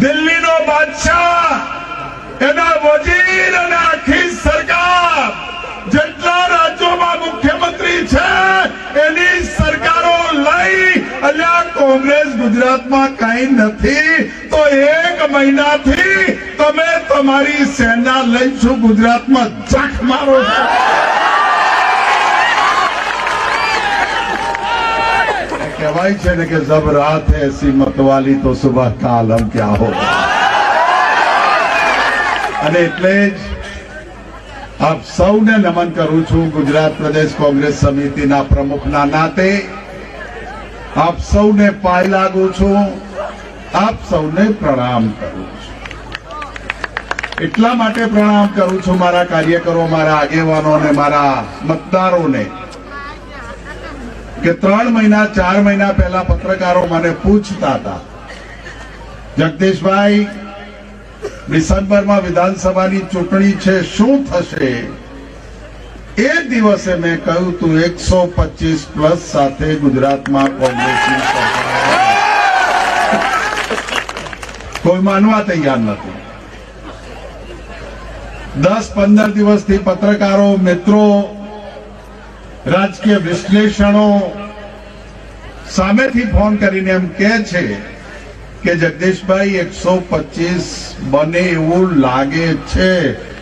દિલ્હીનો બાદશાહ, એના વજીર અને આખી સરકાર. જેટલા રાજ્યોમાં મુખ્યમંત્રી છે, એની સરકારો લઈ, અલ્યા કોંગ્રેસ ગુજરાતમાં કઈ નથી. તો એક મહિનાથી તમે તમારી સેના લઈશું, ગુજરાતમાં જખ મારો છો. કહેવાય છે ને કે જબ રાત હે એસી મતવાલી તો સુબહ કા આલમ અને એટલે જ આપ સૌને નમન કરું છું ગુજરાત પ્રદેશ કોંગ્રેસ સમિતિના પ્રમુખના નાતે આપ સૌને પાય લાગુ છું આપ સૌને પ્રણામ કરું છું એટલા માટે પ્રણામ કરું છું મારા કાર્યકરો મારા આગેવાનો અને મારા મતદારોને કે ત્રણ મહિના, ચાર મહિના પહેલા પત્રકારો મને પૂછતા હતા, જગદીશભાઈ, ડિસેમ્બરમાં વિધાનસભાની ચૂંટણી છે, શું થશે? એ દિવસે મેં કહ્યું, તું એકસો પચીસ પ્લસ સાથે ગુજરાતમાં કોંગ્રેસની કોઈ માનવા તૈયાર નથી. દસ, પંદર દિવસથી પત્રકારો, મિત્રો, રાજકીય વિશ્લેષણો સામેથી ફોન કરીને એમ કે છે કે જગદીશભાઈ, એકસો પચીસ બને એવું લાગે છે.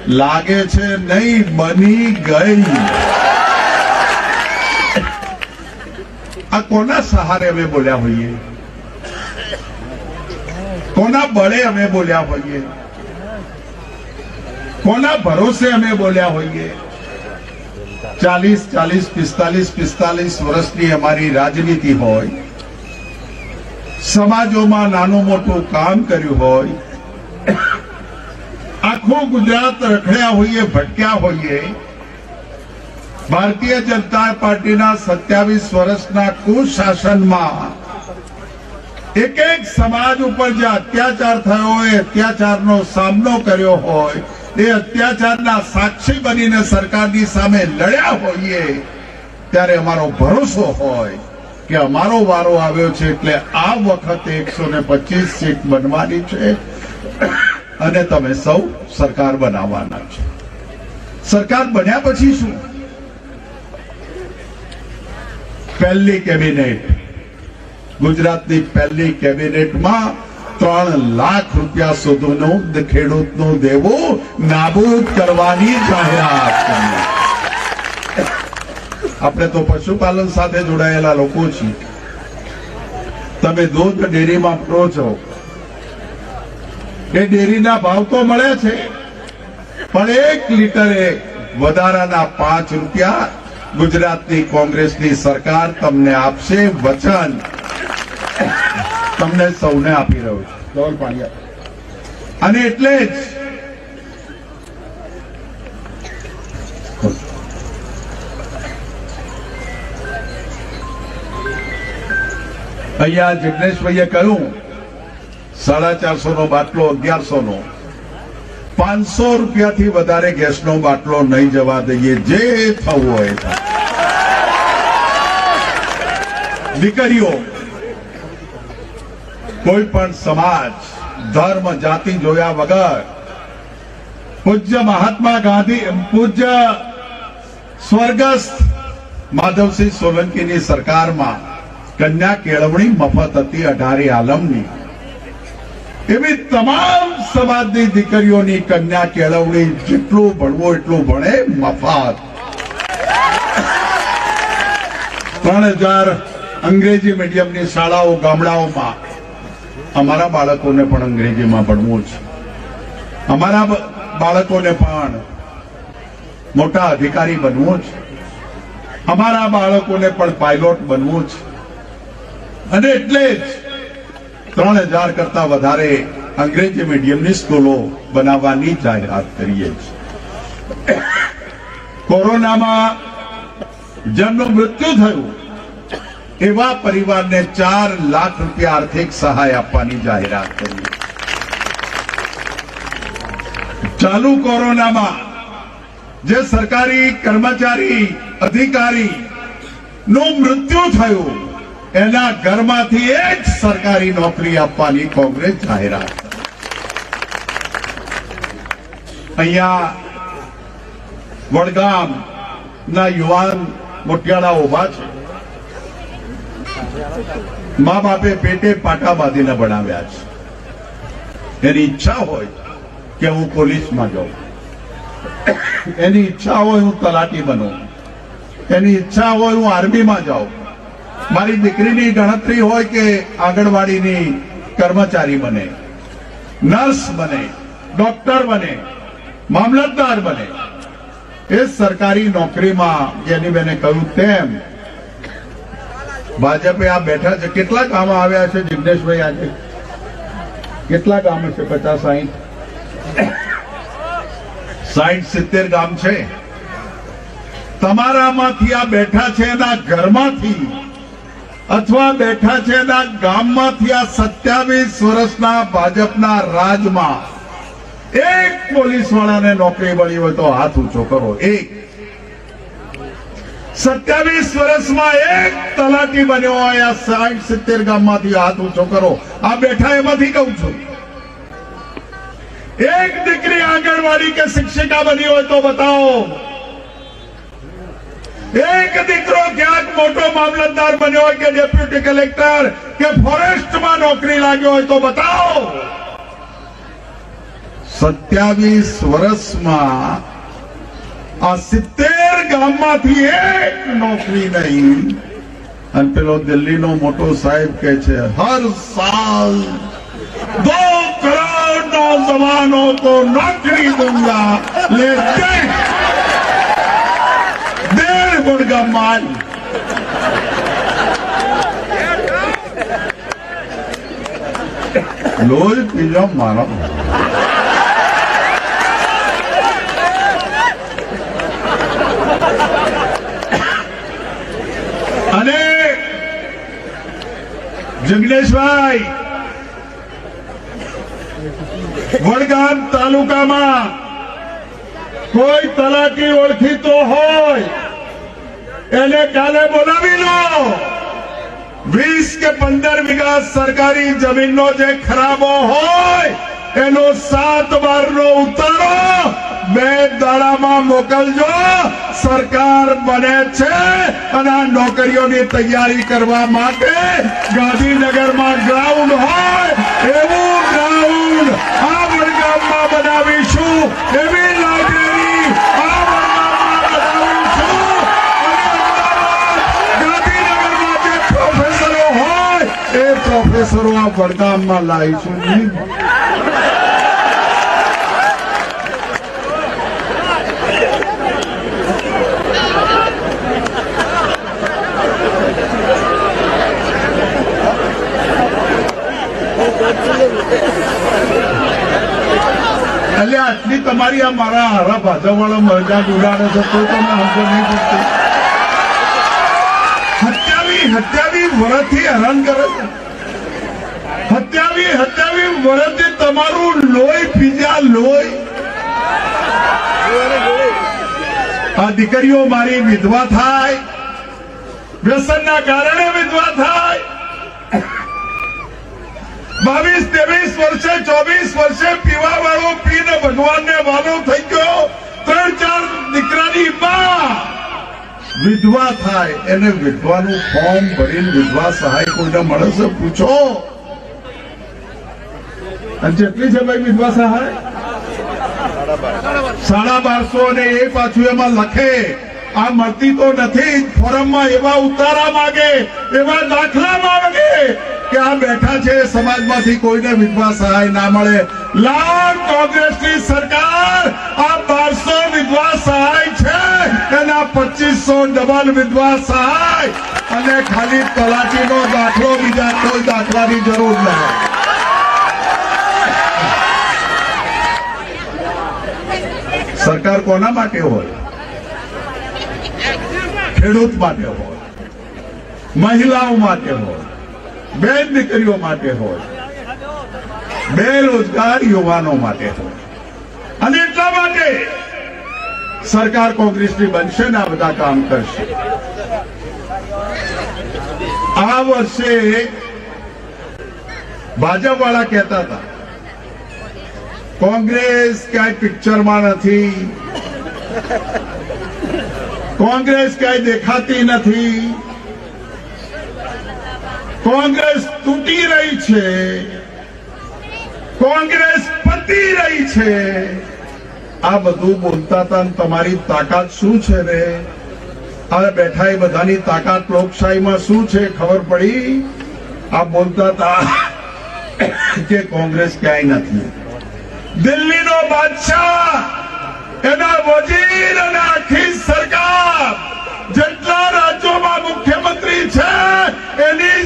લાગે છે નહીં, બની ગઈ. આ કોના સહારે અમે બોલ્યા હોઈએ? કોના બળે અમે બોલ્યા હોઈએ? કોના ભરોસે અમે બોલ્યા હોઈએ? ચાલીસ ચાલીસ, પિસ્તાલીસ પિસ્તાલીસ વર્ષની અમારી રાજનીતિ હોય, સમાજોમાં નાનું મોટું કામ કર્યું હોય, આખું ગુજરાત રખડ્યા હોઈએ, ભટક્યા હોઈએ, ભારતીય જનતા પાર્ટીના સત્યાવીસ વર્ષના કુશાસનમાં એક એક સમાજ ઉપર જે અત્યાચાર થયો હોય, અત્યાચારનો સામનો કર્યો હોય એ અત્યાચારના સાક્ષી બનીને સરકારની સામે લડ્યા હોઈએ, ત્યારે અમારો ભરોસો હોય કે અમારો વારો આવ્યો છે એટલે આ વખતે એકસો ને પચીસ સીટ બનવાની છે અને તમે સૌ સરકાર બનાવવાના છે. સરકાર બન્યા પછી શું? પહેલી કેબિનેટ. ગુજરાતની પહેલી કેબિનેટમાં ત્રણ લાખ રૂપિયા સુધીનું ખેડૂતનું દેવું નાબૂદ કરવાની જાહેરાત આપણે તો પશુપાલન સાથે જોડાયેલા લોકો છીએ. તમે દૂધ ડેરીમાં પરો છો. એ ડેરીના ભાવ તો મળે છે, પણ એક લીટરે વધારાના પાંચ રૂપિયા ગુજરાતની કોંગ્રેસની સરકાર તમને આપશે વચન. તમને સૌને આપી રહ્યો છું. પાણી અને એટલે જ અહીંયા જિગ્નેશભાઈએ કહ્યું, સાડા ચારસો નો બાટલો અગિયારસો નો પાંચસો રૂપિયાથી વધારે ગેસનો બાટલો નહીં જવા દઈએ, જે થવું હોય દીકરીઓ કોઈ પણ સમાજ, ધર્મ, જાતિ જોયા વગર પૂજ્ય મહાત્મા ગાંધી પૂજ્ય સ્વર્ગસ્થ માધવસિંહ સોલંકીની સરકારમાં કન્યા કેળવણી મફત હતી અઢારે આલમની. એવી તમામ સમાજની દીકરીઓની કન્યા કેળવણી જેટલું ભણવું એટલું ભણે મફત. ત્રણ હજાર અંગ્રેજી મીડિયમની શાળાઓ, ગામડાઓમાં અમારા બાળકોને પણ અંગ્રેજીમાં ભણવું છે. અમારા બાળકોને પણ મોટા અધિકારી બનવું છે. અમારા બાળકોને પણ પાયલોટ બનવું છે. અને એટલે જ ત્રણ હજાર કરતા વધારે અંગ્રેજી મીડિયમની સ્કૂલો બનાવવાની જાહેરાત કરીએ છીએ. કોરોનામાં જેમનું મૃત્યુ થયું. એવા પરિવારને ચાર લાખ રૂપિયા આર્થિક સહાય આપવાની જાહેરાત કરી. ચાલુ કોરોનામાં જે સરકારી કર્મચારી અધિકારી નું મૃત્યુ થયું, એના ઘરમાંથી એક સરકારી નોકરી આપવાની કોંગ્રેસ જાહેરાત અહીંયા વડગામ ના યુવાન મોટિયાળા ઊભા છે. મા બાપે પેટે પાટા બાંધીને ભણાવ્યા છે. એની ઈચ્છા હોય કે હું પોલીસમાં જાઉં. એની ઈચ્છા હોય હું તલાટી બનું. એની ઈચ્છા હોય હું આર્મીમાં જાઉં. મારી દીકરીની ગણતરી હોય કે આંગણવાડીની કર્મચારી બને, નર્સ બને, ડોક્ટર બને, મામલતદાર બને. એ સરકારી નોકરીમાં જેની બેને કહ્યું તેમ ભાજપે આ બેઠા છે. કેટલા કામ આવ્યા છે જિગ્નેશભાઈ આજે? કેટલા ગામ છે? પચાસ, સાહીઠ? સાહીઠ, સિત્તેર ગામ છે. તમારામાંથી આ બેઠા છે એના ઘરમાંથી અથવા બેઠા છે એના ગામમાંથી આ સત્યાવીસ વર્ષના ભાજપના રાજમાં એક પોલીસ વાળાને નોકરી મળી હોય તો હાથ ઊંચો કરો. એક. સત્યાવીસ વર્ષમાં એક તલાટી બન્યો હોય આ સાઠ સિત્તેર ગામમાંથી હાથ ઊંચો કરો આ બેઠા એમાંથી કહું છું એક દીકરી આંગણવાડી કે શિક્ષિકા બની હોય તો બતાવો એક દીકરો ક્યાંક મોટો મામલતદાર બન્યો હોય કે ડેપ્યુટી કલેક્ટર કે ફોરેસ્ટમાં નોકરી લાગ્યો હોય તો બતાવો સત્યાવીસ વર્ષમાં આ સિત્તેર ગામમાંથી એક નોકરી નહીં. અને પેલો દિલ્હીનો મોટો સાહેબ કે છે, હર સાલ દો કરોડ નોજવાનો તો નોકરી દુંગા લેતે डेढ़ गुण का माल लोज पीजा જિગ્નેશભાઈ, વડગામ તાલુકામાં કોઈ તલાકી ઓળખીતો હોય, એને કાલે બોલાવી લો. વીસ કે પંદર વીઘા સરકારી જમીનનો જે ખરાબો હોય, એનો સાત બારનો ઉતારો બે દાડામાં મોકલજો. સરકાર બને છે અને આ નોકરીઓની તૈયારી કરવા માટે ગાંધીનગરમાં ગ્રાઉન્ડ હોય એવું ગ્રાઉન્ડ આ વડગામમાં બનાવીશું, એવી લાઇબ્રેરી આ વડગામમાં બનાવીશું. ગાંધીનગરમાં જે પ્રોફેસરો હોય એ પ્રોફેસરો આ વડગામમાં લાવીશું. એટલે આટલી તમારી આ મારા હારા ભાજપ વાળો મજાક ઉડાડે છે તો તમે સમજ નહીં પડતી હત્યાવી હત્યાવી વર્ષથી હેરાન કરે છે. હત્યાવી હત્યાવી વર્ષથી તમારું લોહી પીજા લોહી. આ દીકરીઓ મારી વિધવા થાય. વ્યસનના કારણે વિધવા થાય. બાવીસ, ત્રેવીસ વર્ષે, ચોવીસ વર્ષે પીવા વાળો પીને ભગવાનને વાલો થઈ ગયો. ત્રણ, ચાર દીકરાની માં વિધવા થાય, એને વિધવાનું ફોર્મ ભરીને વિધવા સહાય કોઈને મળે છે? પૂછો. કેટલી છે ભાઈ વિધવા સહાય? સાડા બારસો અને એ પાછું એમાં લખે, આ મળતી તો નથી, ફોરમમાં એવા ઉતારા માંગે, એવા દાખલા માંગે કે આ બેઠા છે, સમાજમાંથી કોઈને વિધવા સહાય ના મળે. લાલ કોંગ્રેસની સરકાર, આ બારસો વિધવા સહાય છે. એના પચીસો ડબલ વિધવા સહાય. અને ખાલી તલાટીનો દાખલો બીજા કોઈ દાખલાની જરૂર નહીં સરકાર કોના માટે હોય? ખેડૂત માટે હોય. મહિલાઓ માટે હોય. બેન દીકરીઓ માટે હોય. બેરોજગાર યુવાનો માટે હોય. અને એટલા માટે સરકાર કોંગ્રેસની બનશે ને આ બધા કામ કરશે. આ વર્ષે ભાજપ વાળા કહેતા હતા, કોંગ્રેસ ક્યાંય પિક્ચરમાં નથી. કોંગ્રેસ ક્યાંય દેખાતી નથી. કોંગ્રેસ તૂટી રહી છે. કોંગ્રેસ પતી રહી છે. આ બધું બોલતા હતા તમારી તાકાત શું છે રે હવે બેઠા એ બધાની તાકાત લોકશાહીમાં શું છે ખબર પડી? આ બોલતા હતા કે કોંગ્રેસ ક્યાંય નથી. દિલ્હીનો બાદશાહ, એના વજીર અને આખી સરકાર જેટલા રાજ્યોમાં મુખ્યમંત્રી છે, એની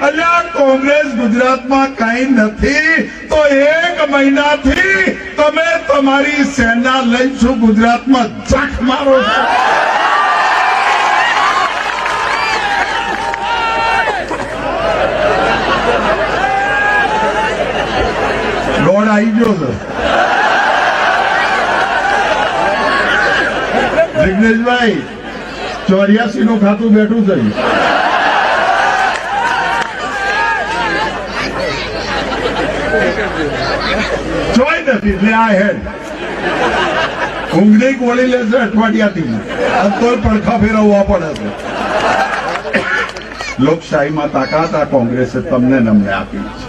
લઈ કોંગ્રેસ ગુજરાતમાં કઈ નથી. તો એક મહિનાથી તમે તમારી સેના લઈશું ગુજરાતમાં જખ મારો છે. જિગ્નેશભાઈ ચોર્યાસી નું ખાતું બેઠું થયું જોઈ નથી, એટલે આ હેડ. ઊંઘની ગોળી લેશે અઠવાડિયાથી. તોય પડખા ફેરવવા પડે છે. લોકશાહીમાં તાકાત આ કોંગ્રેસે તમને નમને આપી છે.